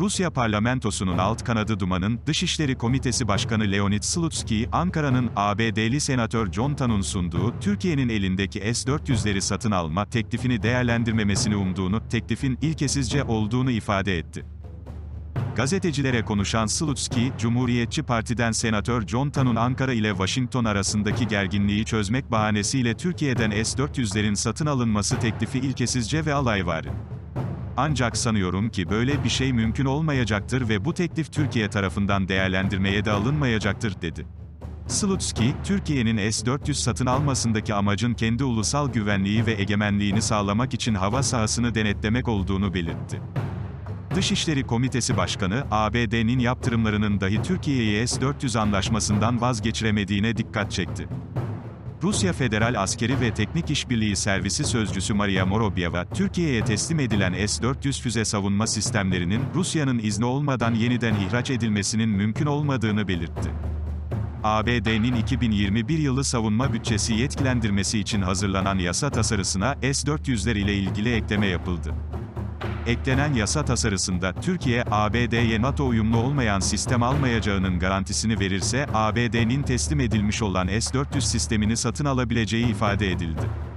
Rusya parlamentosunun alt kanadı Duma'nın, Dışişleri Komitesi Başkanı Leonid Slutsky, Ankara'nın ABD'li Senatör John Thun'un sunduğu, Türkiye'nin elindeki S-400'leri satın alma teklifini değerlendirmemesini umduğunu, teklifin ilkesizce olduğunu ifade etti. Gazetecilere konuşan Slutsky, Cumhuriyetçi Parti'den Senatör John Thun'un Ankara ile Washington arasındaki gerginliği çözmek bahanesiyle Türkiye'den S-400'lerin satın alınması teklifi ilkesizce ve alayvari. Ancak sanıyorum ki böyle bir şey mümkün olmayacaktır ve bu teklif Türkiye tarafından değerlendirmeye de alınmayacaktır, dedi. Slutsky, Türkiye'nin S-400 satın almasındaki amacın kendi ulusal güvenliği ve egemenliğini sağlamak için hava sahasını denetlemek olduğunu belirtti. Dışişleri Komitesi Başkanı, ABD'nin yaptırımlarının dahi Türkiye'yi S-400 anlaşmasından vazgeçiremediğine dikkat çekti. Rusya Federal Askeri ve Teknik İşbirliği Servisi Sözcüsü Maria Morobyeva, Türkiye'ye teslim edilen S-400 füze savunma sistemlerinin, Rusya'nın izni olmadan yeniden ihraç edilmesinin mümkün olmadığını belirtti. ABD'nin 2021 yılı savunma bütçesi yetkilendirmesi için hazırlanan yasa tasarısına S-400'ler ile ilgili ekleme yapıldı. Eklenen yasa tasarısında Türkiye, ABD'ye NATO uyumlu olmayan sistem almayacağının garantisini verirse, ABD'nin teslim edilmiş olan S-400 sistemini satın alabileceği ifade edildi.